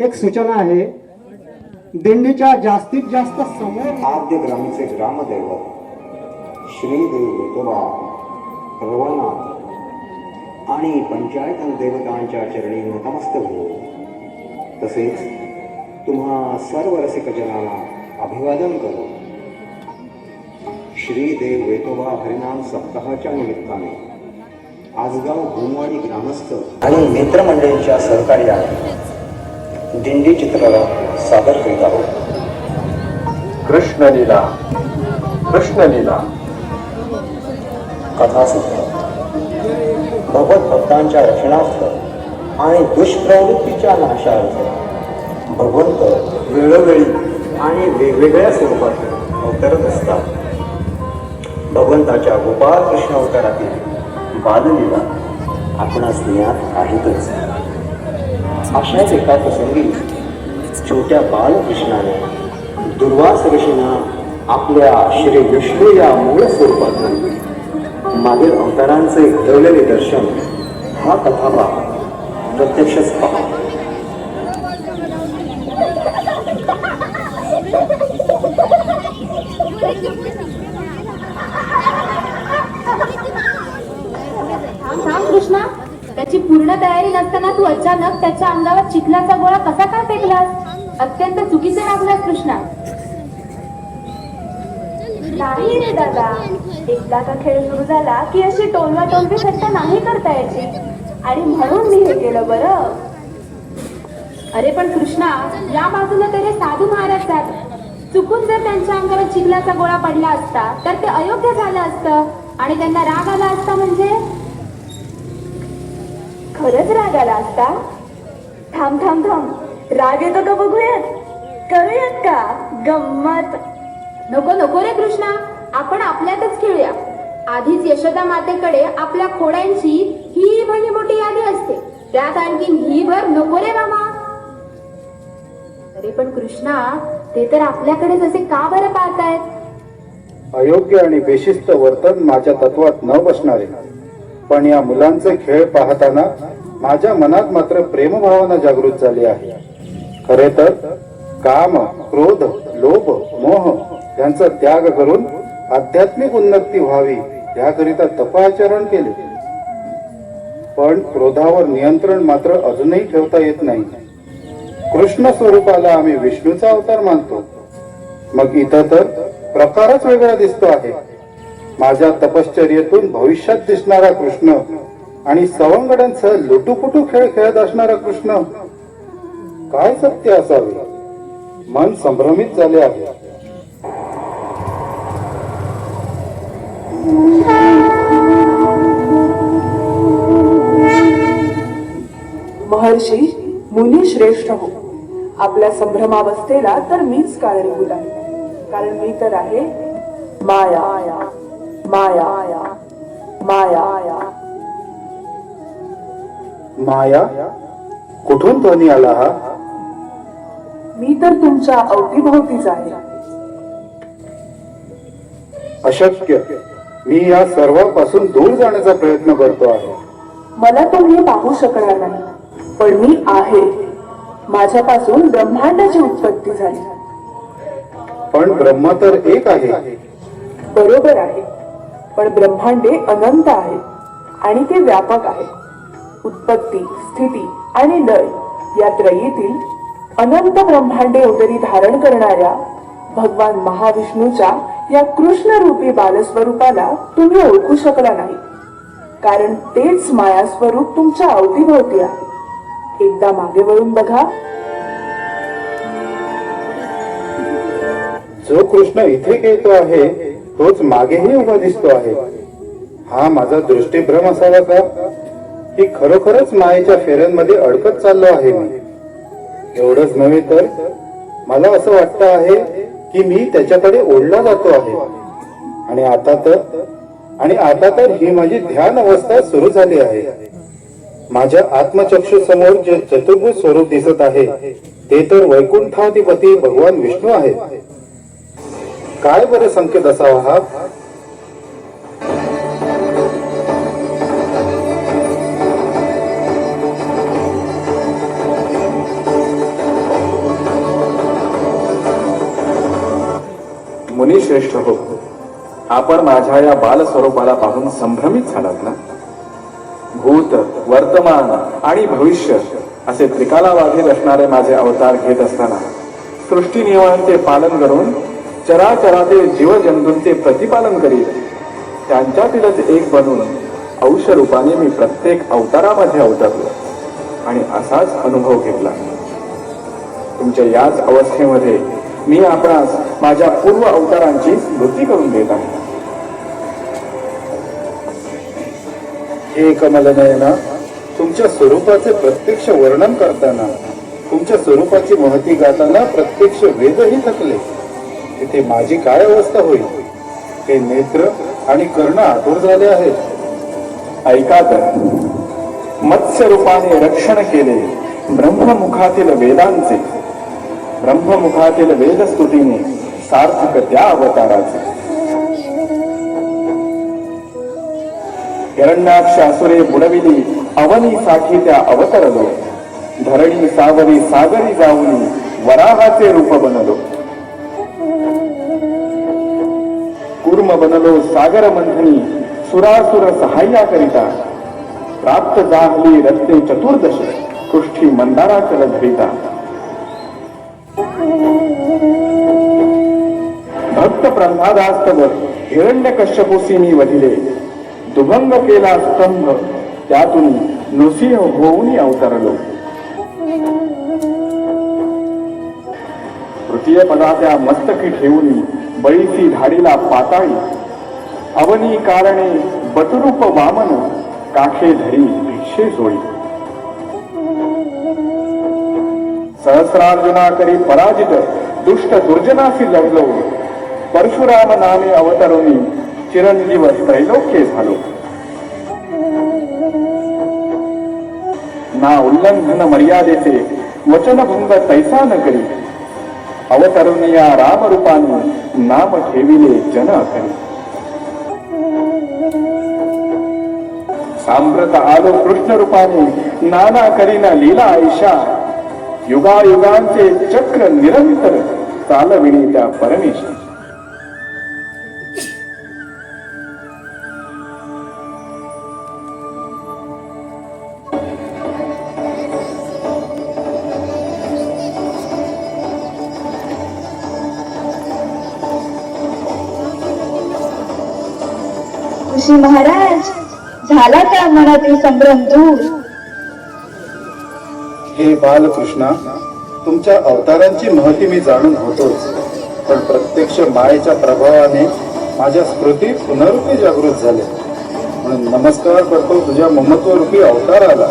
एक सूचना आहे. दिंडीच्या जास्तीत जास्त समोर आद्य ग्रामीचे ग्रामदैवत श्रीदेव विठोबा रवनाथ आणि पंचायत देवतांच्या चरणी नतमस्त हो तसेच तुम्हा सर्व रसिकजनाला अभिवादन करू श्रीदेव वेतोबा हरिनाम सप्ताहाच्या निमित्ताने आजगाव भूमवाडी ग्रामस्थ आणि मित्रमंडळींच्या सहकार्याने दिंडी चित्राला सादर करीत आहोत. कृष्णलीला कृष्णलीला. कथासुद्धा भगवत भक्तांच्या रक्षणार्थ आणि दुष्प्रवृत्तीच्या नाशार्थ भगवंत वेळोवेळी आणि वेगवेगळ्या स्वरूपात अवतरत असतात. भगवंताच्या गोपाळ कृष्ण अवतारातील बाललीला आपणास ज्ञात आहेतच. अशाच एका प्रसंगी छोट्या बालकृष्णाने दुर्वास ऋषींना आपल्या श्री विष्णू या मूळ स्वरूपातून मागील अवतारांचे घडवलेले दर्शन हा कथाभाग प्रत्यक्षच पहा थांब थांब कृष्णा त्याची असताना तू अचानक त्याच्या अंगावर चिखलाचा गोळा कसा काय फेकलास? अत्यंत चुकीचे वागलास कृष्णा. नाही रे दादा. एकदा का खेळ सुरू झाला की अशी टोलवा टोलवी थट्टा नाही करता यायची. आणि म्हणून मी हे केलं बरं. अरे पण कृष्णा या बाजूला तरी साधू महाराज जात. चुकून जर त्यांच्या अंगावर चिखलाचा गोळा पडला असता तर ते अयोग्य झालं असतं. आणि त्यांना राग आला असता म्हणजे? खरंच राग आला असता? थांब थांब थांब. राग येतो का बघूयात? करूयात का? गंमत. नको नको रे कृष्णा. आपण आपल्यातच खेळूया. आधीच यशोदा मातेकडे आपल्या खोड्यांची ही भली मोठी यादी असते. त्यात आणखीन ही भर नको रे मामा. अरे पण कृष्णा ते तर आपल्याकडेच असे का बरं पाहतायत? अयोग्य आणि बेशिस्त वर्तन माझ्या तत्वात न बसणारे. पण या मुलांचे खेळ पाहताना माझ्या मनात मात्र प्रेमभावना जागृत झाली आहे. खरे तर काम क्रोध लोभ मोह यांचा त्याग करून आध्यात्मिक उन्नती व्हावी याकरिता तपाचरण केले. पण क्रोधावर नियंत्रण मात्र अजूनही ठेवता येत नाही. कृष्ण स्वरूपाला आम्ही विष्णूचा अवतार मानतो. मग इथं तर प्रकारच वेगळा दिसतो आहे. माझ्या तपश्चर्येतून भविष्यात दिसणारा कृष्ण आणि सवंगड्यांसह लुटूपुटू खेळ खेळत असणारा कृष्ण. काय सत्य असावे? मन संभ्रमित झाले आहे. महर्षी मुनी श्रेष्ठ हो. आपल्या संभ्रमावस्थेला तर मीच कारणीभूत आहे. कारण मी तर आहे माया. माया. माया. माया? कुठून ध्वनी आला हा? मी तर तुमच्या अवतीभोवतीच आहे. अशक्य. मी या सर्वांपासून दूर जाण्याचा प्रयत्न करतो आहे. मला तुम्ही पाहू शकणार नाही पण मी आहे. माझ्यापासून ब्रह्मांडाची उत्पत्ती झाली. पण ब्रह्म तर एक आहे. बरोबर आहे. पण ब्रह्मांडे अनंत आहे आणि ते व्यापक आहे उत्पत्ती स्थिती आणि लय या त्रयीतील अनंत ब्रह्मांडे उदरी धारण करणाऱ्या भगवान महाविष्णूच्या या कृष्ण रूपी बालस्वरूपाला तुम्ही ओळखू शकला नाही. कारण तेच माया स्वरूप तुमच्या अवतीभोवती आहे. एकदा मागे वळून बघा. जो कृष्ण इथे येतो आहे तोच मागेही उभा दिसतो आहे. हा माझा दृष्टीभ्रम असावा का? की खरोखरच मायेच्या फेऱ्यांमध्ये अडकत चाललो आहे मी. एवढंच नव्हे तर मला असं वाटतं आहे की मी त्याच्याकडे ओढला जातो आहे. आणि आता तर आणि आता तर ही माझी ध्यान अवस्था सुरू झाली आहे. माझ्या आत्मचक्षु समोर जे चतुर्भुज स्वरूप दिसत आहे ते तर वैकुंठाधिपती भगवान विष्णू आहेत. काय बरे संकेत असावा हा? मुनी श्रेष्ठ हो. आपण माझ्या या बाल स्वरूपाला पाहून संभ्रमित झालात ना? भूत वर्तमान आणि भविष्य असे त्रिकाला वाघेत असणारे माझे अवतार घेत असताना सृष्टी नियमांचे पालन करून चराचरातील जीवजंतूंचे प्रतिपालन करीत त्यांच्यातीलच एक बनून अंश रूपाने मी प्रत्येक अवतारामध्ये अवतरलो आणि असाच अनुभव घेतला. तुमच्या याच अवस्थेमध्ये मी आपणास माझ्या पूर्व अवतारांची स्मृती करून देत आहे. हे कमलनयना तुमच्या स्वरूपाचे प्रत्यक्ष वर्णन करताना तुमच्या स्वरूपाची महती गाताना प्रत्यक्ष वेदही थकले. तिथे माझी काय अवस्था होईल? हे नेत्र आणि कर्ण आतुर झाले आहेत. ऐका तर. मत्स्य रूपाने रक्षण केले ब्रह्ममुखातील वेदांचे. ब्रह्ममुखातील वेदस्तुतीने सार्थक त्या अवताराचे. हिरण्याक्ष असुरे बुडविली अवनीसाठी त्या अवतरलो. धरणी सावरी सागरी जाऊनी वराहाचे रूप बनलो. कूर्म बनलो सागर मंथनी सुरासुर सहाय्या करिता। प्राप्त जाहली रत्ने चतुर्दश पृष्ठी मंदाराचल धरिता भक्त प्रल्हादास्तव हिरण्य कश्यपुसी वधिले। दुभंग केला स्तंभ त्यातून नृसिंह होऊन अवतरलो। तृतीय पदाच्या मस्तकी ठेवून बळीसी धाडीला पाताळी. अवनी कारणे बतरूप वामन काखे धरी भिक्षे जोळी सहस्रार्जुना करी पराजित दुष्ट दुर्जनासी लढलो. परशुराम नामे अवतरुणी चिरंजीव त्रैलोक्य झालो. ना उल्लंघन मर्यादेचे वचनभंग तैसा न करी अवतरुणी या रामरूपाने नाम ठेविले जन अखरी सांप्रत आलो कृष्ण रूपाने नाना करीना लीला ऐशा. युगायुगांचे चक्र निरंतर चालविणे त्या परमेश्वर. ऋषी महाराज झाला का मनातील संभ्रम दूर? हे बालकृष्णा तुमच्या अवतारांची महती मी जाणून होतोच. पण प्रत्यक्ष मायेच्या प्रभावाने माझ्या स्मृती पुनरुपी जागृत झाल्या म्हणून नमस्कार करतो तुझ्या ममत्वरूपी अवताराला.